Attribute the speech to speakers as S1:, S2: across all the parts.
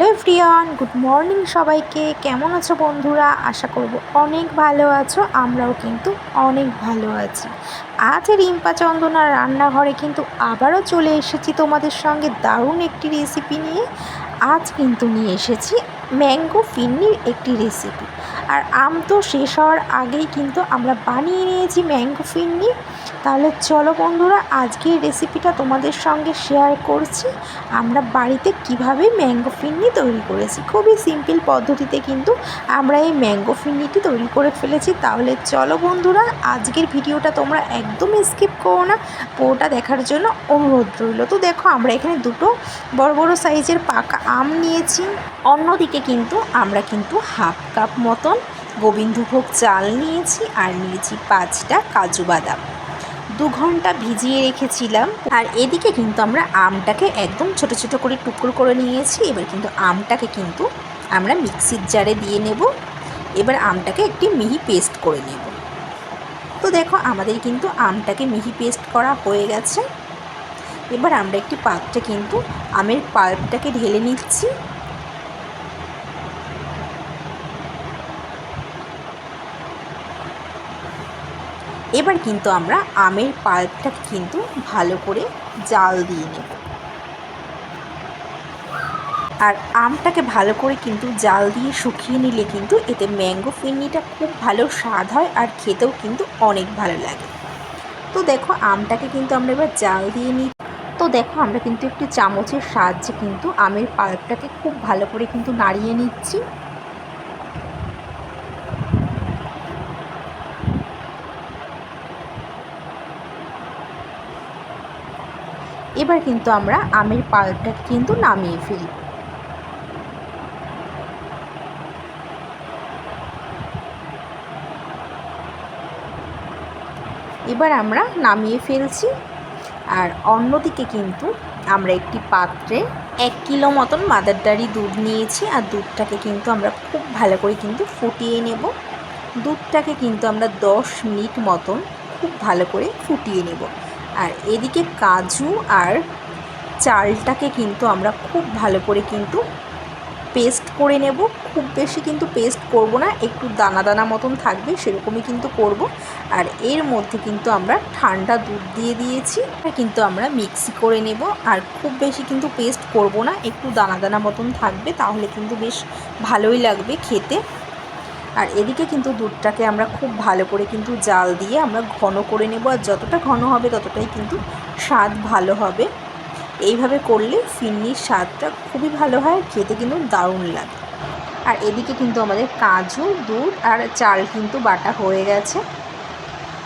S1: Hello everyone good morning সবাইকে। কেমন আছো বন্ধুরা? আশা করব অনেক ভালো আছো, আমরাও কিন্তু অনেক ভালো আছি। আজ রিম্পা চন্দনার রান্নাঘরে কিন্তু আবারও চলে এসেছি তোমাদের সঙ্গে দারুণ একটি রেসিপি নিয়ে। আজ কিন্তু নিয়ে এসেছি ম্যাঙ্গো ফিন্নির একটি রেসিপি আর আম তো শেষ হওয়ার আগেই কিন্তু আমরা বানিয়ে নিয়েছি ম্যাঙ্গো ফিন্নি। তাহলে চলো বন্ধুরা, আজকের রেসিপিটা তোমাদের সঙ্গে শেয়ার করছি। আমরা বাড়িতে কীভাবে ম্যাঙ্গো ফিন্নি তৈরি করেছি? খুবই সিম্পল পদ্ধতিতে কিন্তু আমরা এই ম্যাঙ্গো ফিন্নিটি তৈরি করে ফেলেছি। তাহলে চলো বন্ধুরা, আজকের ভিডিওটা তোমরা একদম স্কিপ করো না। পুরোটা দেখার জন্য অনুরোধ রইল। তো দেখো, আমরা এখানে দুটো বড় বড় সাইজের পাকা আম নিয়েছি। অন্যদিকে কিন্তু আমরা কিন্তু হাফ কাপ মতন গোবিন্দভোগ চাল নিয়েছি আর নিয়েছি পাঁচটা কাজু বাদাম। দু ঘণ্টা ভিজিয়ে রেখেছিলাম আর এদিকে কিন্তু আমরা আমটাকে একদম ছোট ছোট করে টুকরো করে নিয়েছি। এবার কিন্তু আমটাকে কিন্তু আমরা মিক্সির জারে দিয়ে নেব। এবার আমটাকে একটি মিহি পেস্ট করে নেব। তো দেখো আমাদের কিন্তু আমটাকে মিহি পেস্ট করা হয়ে গেছে। এবার আমরা একটি পাত্রে কিন্তু আমের পাল্পটাকে ঢেলে নিচ্ছি। এবার কিন্তু আমরা আমের পাল্পটা কিন্তু ভালো করে জাল দিয়ে নেব। আর আমটাকে ভালো করে কিন্তু জাল দিয়ে শুকিয়ে নিলে কিন্তু এতে ম্যাঙ্গো ফিরনিটা খুব ভালো স্বাদ হয় আর খেতেও কিন্তু অনেক ভালো লাগে। তো দেখো, আমটাকে কিন্তু আমরা এবার জাল দিয়ে নিই। তো দেখো, আমরা কিন্তু একটি চামচের সাহায্যে কিন্তু আমের পাল্পটাকে খুব ভালো করে কিন্তু নাড়িয়ে নিচ্ছি। এবার কিন্তু আমরা আমের পাল্পটা কিন্তু নামিয়ে ফেলি। এবার আমরা নামিয়ে ফেলছি। আর অন্যদিকে কিন্তু আমরা একটি পাত্রে এক কিলো মতন মাদারডারি দুধ নিয়েছি। আর দুধটাকে কিন্তু আমরা খুব ভালো করে কিন্তু ফুটিয়ে নেব। দুধটাকে কিন্তু আমরা দশ মিনিট মতন খুব ভালো করে ফুটিয়ে নেব। আর এদিকে কাজু আর চালটাকে কিন্তু আমরা খুব ভালো করে কিন্তু পেস্ট করে নেব। খুব বেশি কিন্তু পেস্ট করব না, একটু দানা দানা মতন থাকবে, সেরকমই কিন্তু করব। আর এর মধ্যে কিন্তু আমরা ঠান্ডা দুধ দিয়ে দিয়েছি কিন্তু আমরা মিক্সি করে নেব। আর খুব বেশি কিন্তু পেস্ট করব না, একটু দানা দানা মতন থাকবে, তাহলে কিন্তু বেশ ভালোই লাগবে খেতে। আর এদিকে কিন্তু দুধটাকে আমরা খুব ভালো করে কিন্তু জাল দিয়ে আমরা ঘন করে নেব, আর যতটা ঘন হবে ততটাই কিন্তু স্বাদ ভালো হবে। এইভাবে করলে ফিন্নির স্বাদটা খুবই ভালো হয় খেতে কিন্তু দারুণ লাগে। আর এদিকে কিন্তু আমাদের কাজু, দুধ আর চাল কিন্তু বাটা হয়ে গেছে।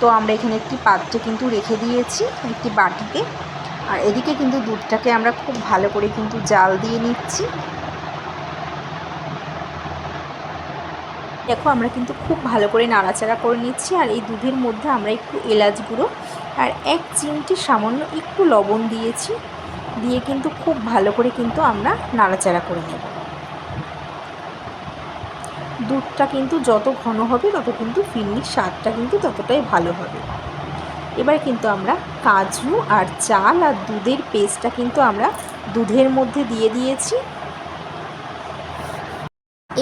S1: তো আমরা এখানে একটি পাত্রে কিন্তু রেখে দিয়েছি, একটি বাটিতে। আর এদিকে কিন্তু দুধটাকে আমরা খুব ভালো করে কিন্তু জাল দিয়ে নিচ্ছি। দেখো, আমরা কিন্তু খুব ভালো করে নাড়াচাড়া করে নিচ্ছি আর এই দুধের মধ্যে আমরা একটু এলাচ গুঁড়ো আর এক চিমটি সামান্য একটু লবণ দিয়েছি, দিয়ে কিন্তু খুব ভালো করে কিন্তু আমরা নাড়াচাড়া করে নেব। দুধটা কিন্তু যত ঘন হবে, তত কিন্তু ফিরনির স্বাদটা কিন্তু ততটাই ভালো হবে। এবার কিন্তু আমরা কাজু আর চাল আর দুধের পেস্টটা কিন্তু আমরা দুধের মধ্যে দিয়ে দিয়েছি।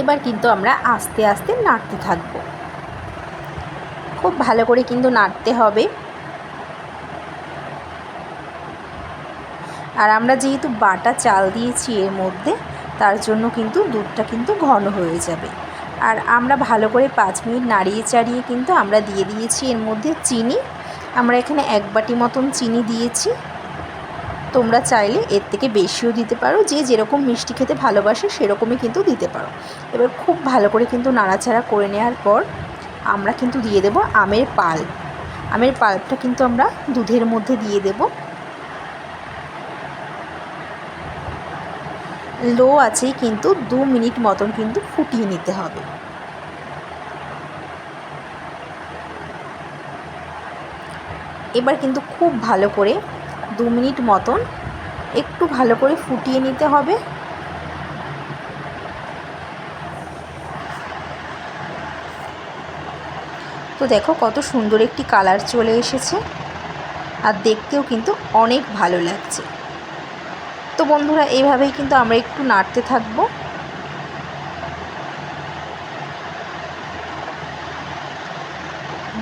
S1: এবার কিন্তু আমরা আস্তে আস্তে নাড়তে থাকব। খুব ভালো করে কিন্তু নাড়তে হবে। আর আমরা যেহেতু বাটা চাল দিয়েছি এর মধ্যে, তার জন্য কিন্তু দুধটা কিন্তু ঘন হয়ে যাবে। আর আমরা ভালো করে পাঁচ মিনিট নাড়িয়ে চাড়িয়ে কিন্তু আমরা দিয়ে দিয়েছি এর মধ্যে চিনি। আমরা এখানে এক বাটি মতন চিনি দিয়েছি। তোমরা চাইলে এর থেকে বেশিও দিতে পারো। যে যেরকম মিষ্টি খেতে ভালোবাসে, সেরকমই কিন্তু দিতে পারো। এবার খুব ভালো করে কিন্তু নাড়াচাড়া করে নেওয়ার পর আমরা কিন্তু দিয়ে দেব আমের পাল্প আমের পাল্পটা কিন্তু আমরা দুধের মধ্যে দিয়ে দেব। লো আছেই কিন্তু দু মিনিট মতন কিন্তু ফুটিয়ে নিতে হবে। এবার কিন্তু খুব ভালো করে দু মিনিট মতন একটু ভালো করে ফুটিয়ে নিতে হবে। তো দেখো কত সুন্দর একটি কালার চলে এসেছে আর দেখতেও কিন্তু অনেক ভালো লাগছে। তো বন্ধুরা এইভাবেই কিন্তু আমরা একটু নাড়তে থাকব।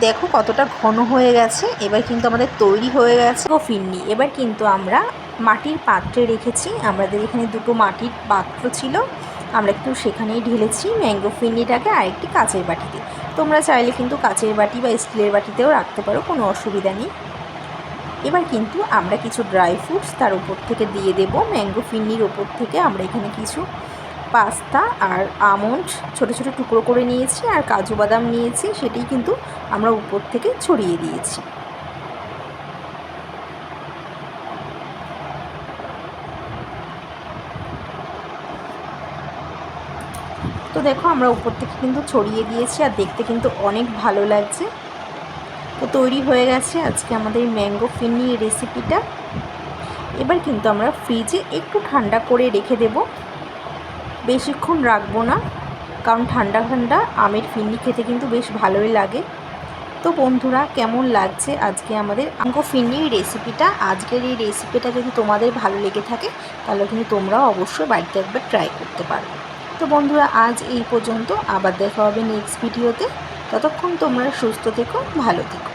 S1: দেখো কতটা ঘন হয়ে গেছে, এবার কিন্তু আমাদের তৈরি হয়ে গেছে ও ফিরনি এবার কিন্তু আমরা মাটির পাত্রে রেখেছি, আমাদের এখানে দুটো মাটির পাত্র ছিল, আমরা একটু সেখানেই ঢেলেছি ম্যাঙ্গো ফিরনিটাকে আরেকটি কাঁচের বাটিতে। তোমরা চাইলে কিন্তু কাঁচের বাটি বা স্টিলের বাটিতেও রাখতে পারো, কোনো অসুবিধা নেই। এবার কিন্তু আমরা কিছু ড্রাই ফ্রুটস তার উপর থেকে দিয়ে দেব, ম্যাঙ্গো ফিরনির ওপর থেকে আমরা এখানে কিছু পাস্তা আর আমন্ড ছোটো ছোটো টুকরো করে নিয়েছি আর কাজু বাদাম নিয়েছি, সেটাই কিন্তু আমরা উপর থেকে ছড়িয়ে দিয়েছি। তো দেখো আমরা উপর থেকে কিন্তু ছড়িয়ে দিয়েছি আর দেখতে কিন্তু অনেক ভালো লাগছে। তো তৈরি হয়ে গেছে আজকে আমাদের ম্যাঙ্গো ফিরনি রেসিপিটা। এবার কিন্তু আমরা ফ্রিজে একটু ঠান্ডা করে রেখে দেব। বেশিক্ষণ রাখব না, কারণ ঠান্ডা ঠান্ডা আমের ফিরনি খেতে কিন্তু বেশ ভালোই লাগে। তো বন্ধুরা, কেমন লাগছে আজকে আমাদের আঙ্গো ফিরনির রেসিপিটা? আজকের এই রেসিপিটা যদি তোমাদের ভালো লেগে থাকে, তাহলে কিন্তু তোমরাও অবশ্যই বাড়িতে একবার ট্রাই করতে পারো। তো বন্ধুরা, আজ এই পর্যন্ত, আবার দেখা হবে নেক্সট ভিডিওতে ততক্ষণ তোমরা সুস্থ থেকো, ভালো থেকো।